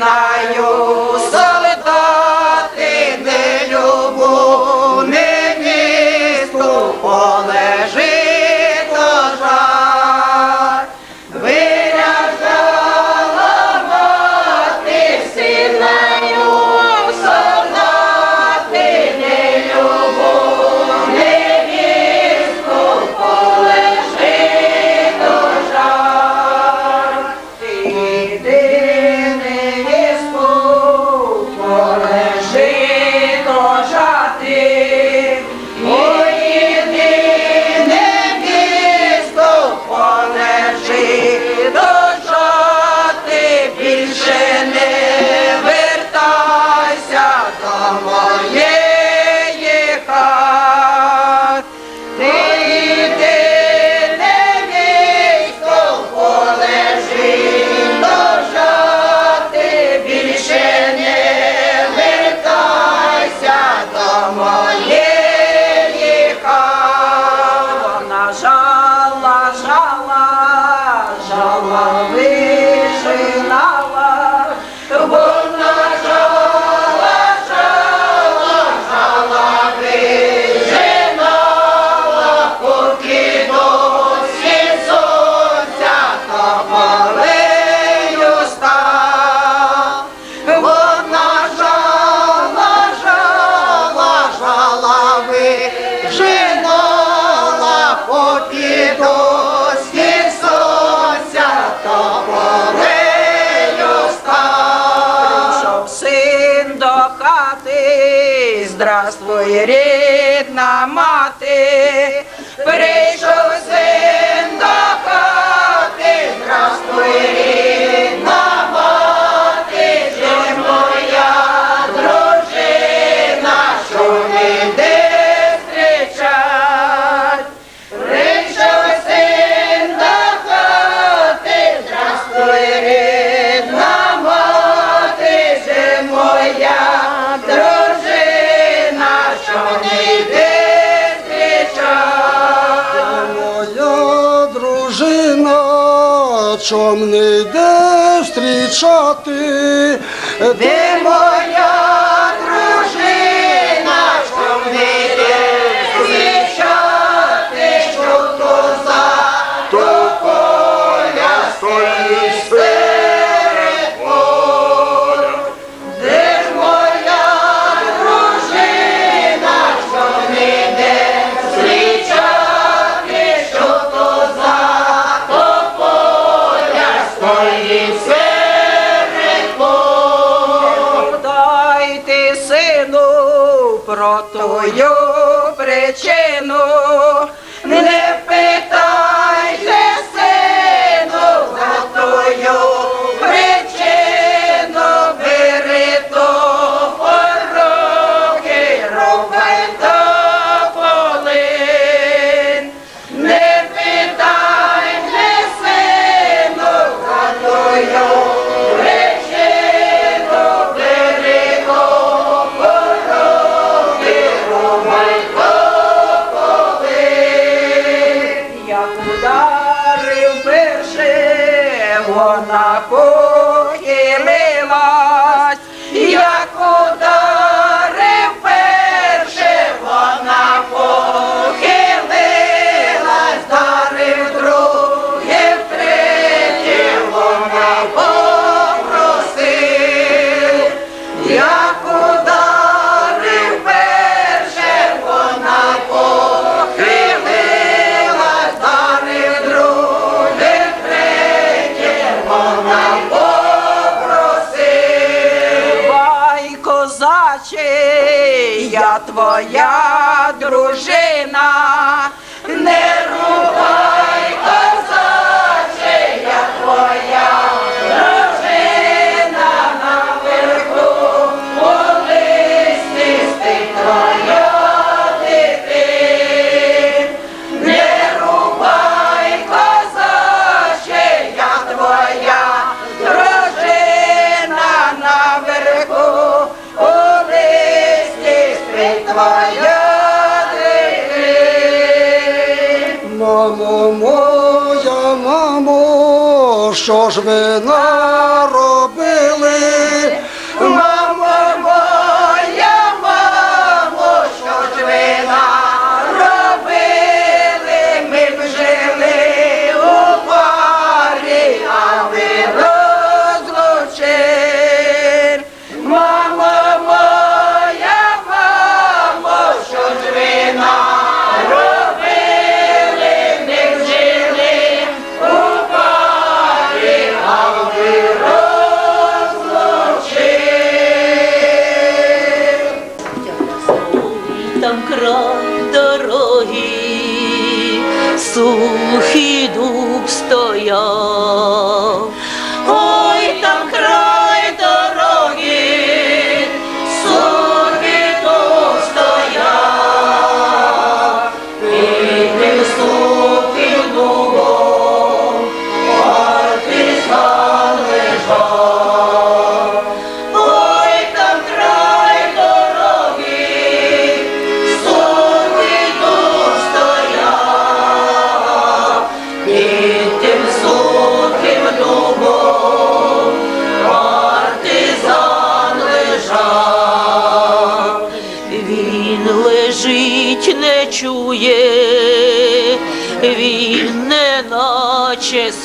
знаю. до хати, здравствує рідна мати, прийшов син до хати, здравствує рідна. Чом не йде встрічати, де моя. причину, про твою причину не питай. як ударив перший, вона похилила. плаче, я твоя дружина. Мамо, моя мамо, що ж ви на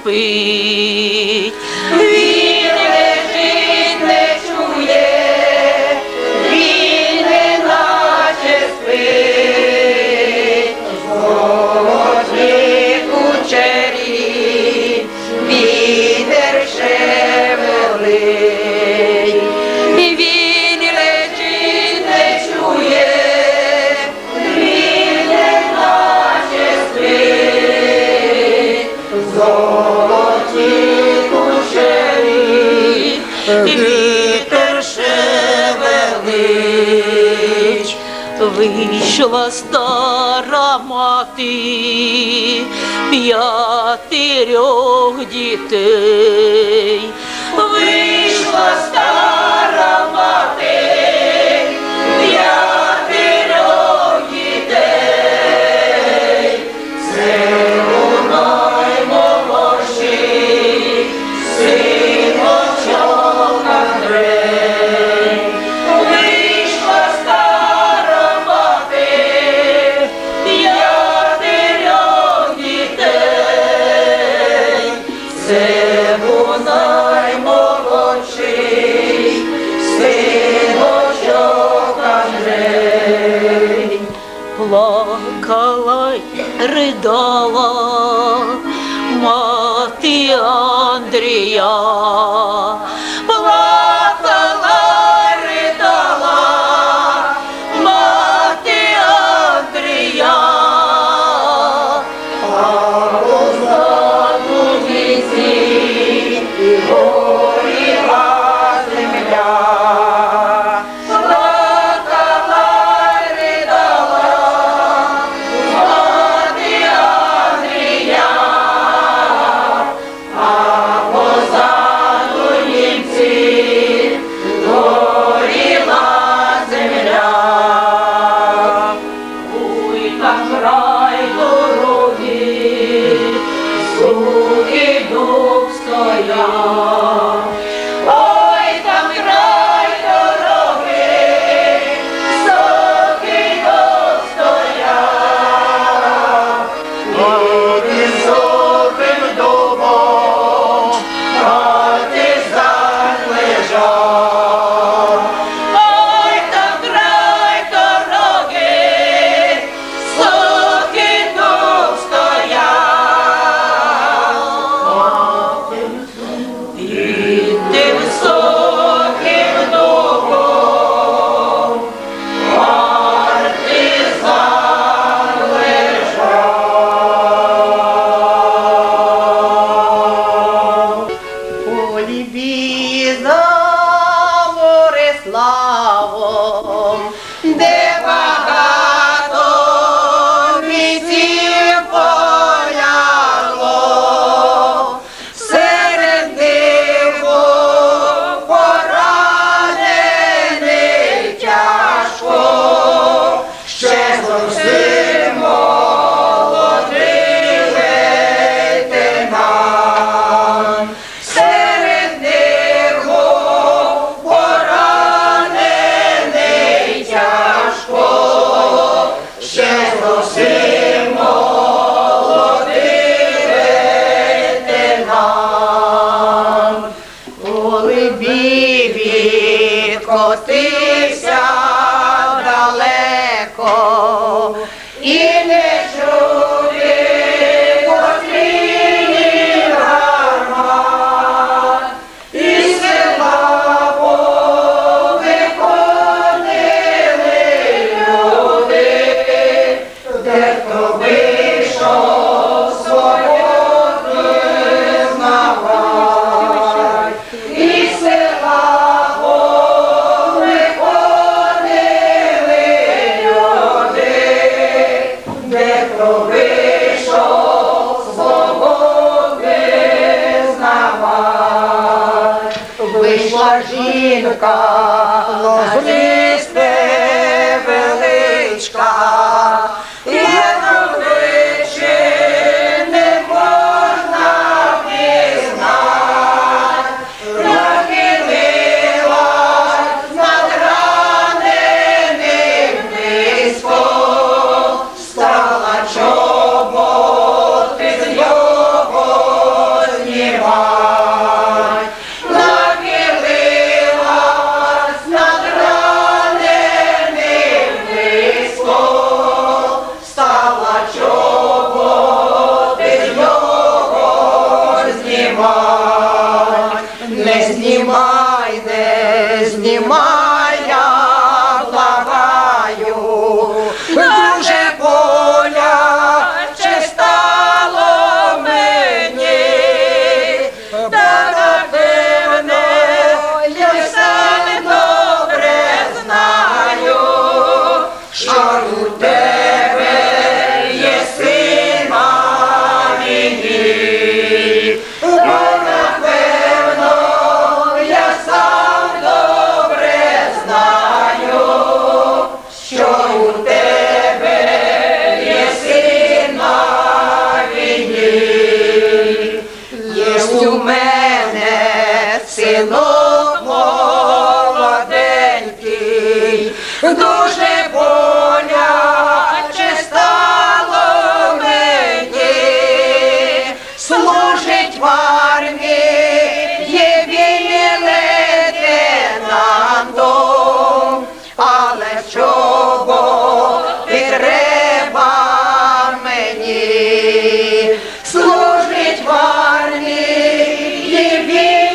speak. вийшла стара мати п'ятирьох дітей. Вийшла стара ти Андрія. Жінка, ножисте величка. треба мені, служить в армії він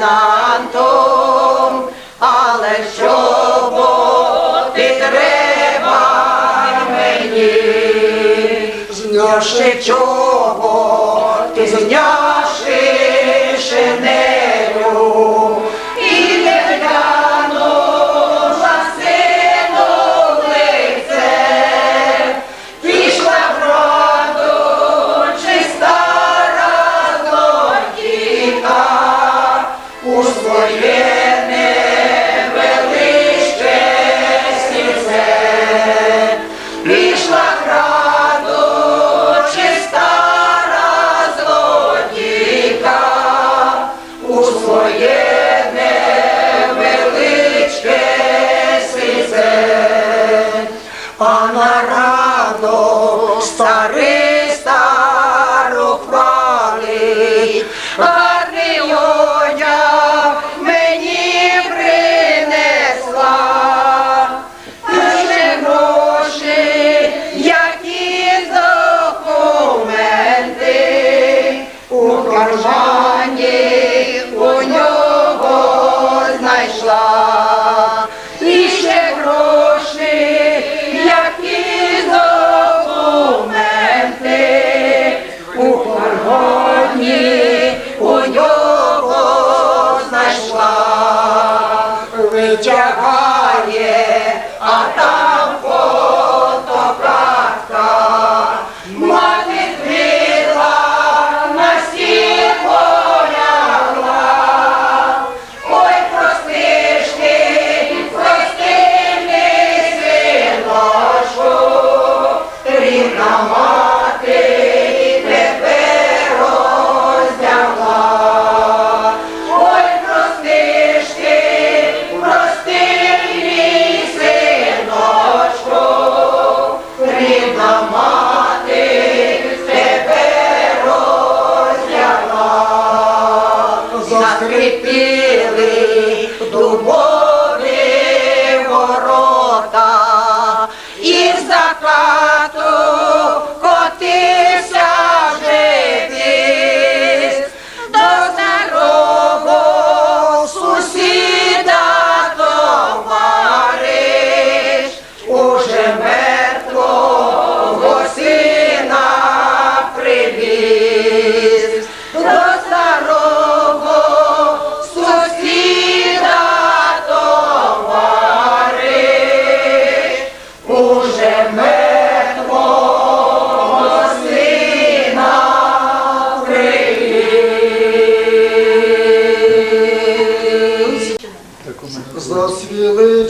лейтенантом, але що ти треба мені, знявши чого.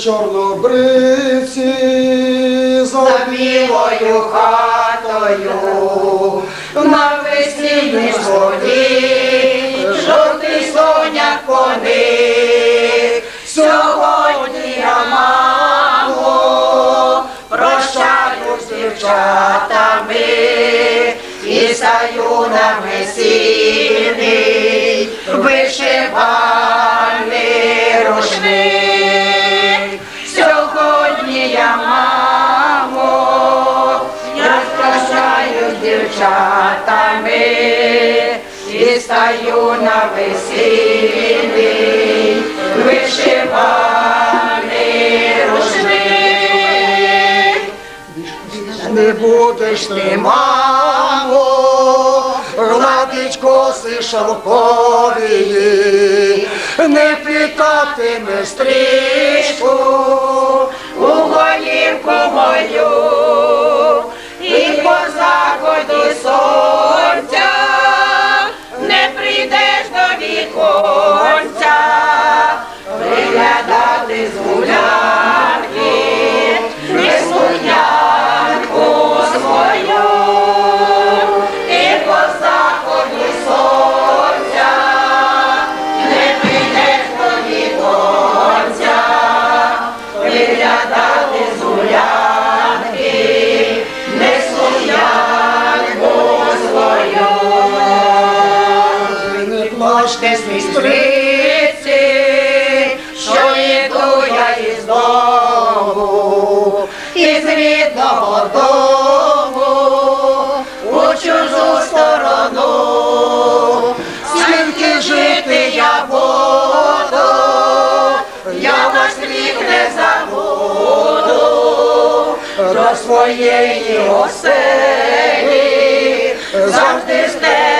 Чорнобриці За білою хатою на весільній сході, жовтий соняк коник. Сьогодні я мамо, прощаю з дівчатами і стаю на весільний вишиваний рушник. Я мамо, я прощаю дівчатами і стаю на весіллі, вишиваний рушник. не будеш ти, мамо, гладить коси шовкові, не питатиме стрічку, у голівку мою і по заході сонця своєї оселі завжди стежу.